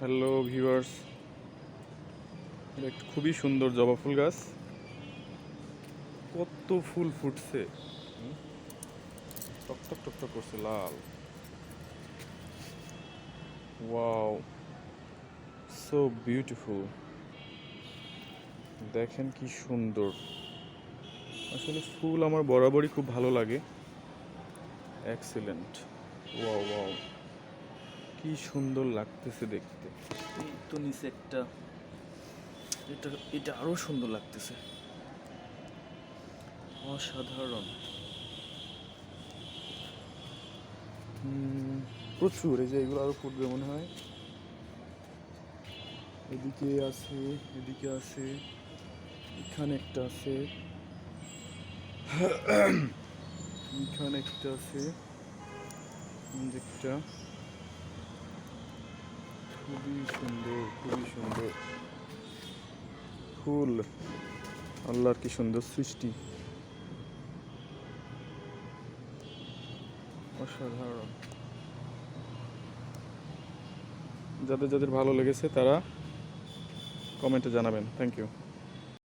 Hello viewers একটা খুবই সুন্দর জবা ফুল গাছ। কত ফুল ফুটছে? টকটক টকটক করছে লাল। ওয়াও সো বিউটিফুল দেখেন কি সুন্দর। আসলে ফুল আমার বরাবরই খুব ভালো লাগে। এক্সিলেন্ট ওয়াও ওয়াও কি সুন্দর লাগতেছে দেখতে। এই তো নিচে একটা এটা এটা আরও সুন্দর লাগতেছে। অসাধারণ। প্রচুর এই যে এগুলো আরও ফুটবে মনে হয়। এদিকে আছে এদিকে আছে এখানে একটা আছে। এখানে একটা আছে। একটা। খুবই সুন্দর খুবই সুন্দর। ফুল, আল্লাহর কি সুন্দর সৃষ্টি। অসাধারণ। যাদের যাদের ভালো লেগেছে তারা কমেন্টে জানাবেন। Thank you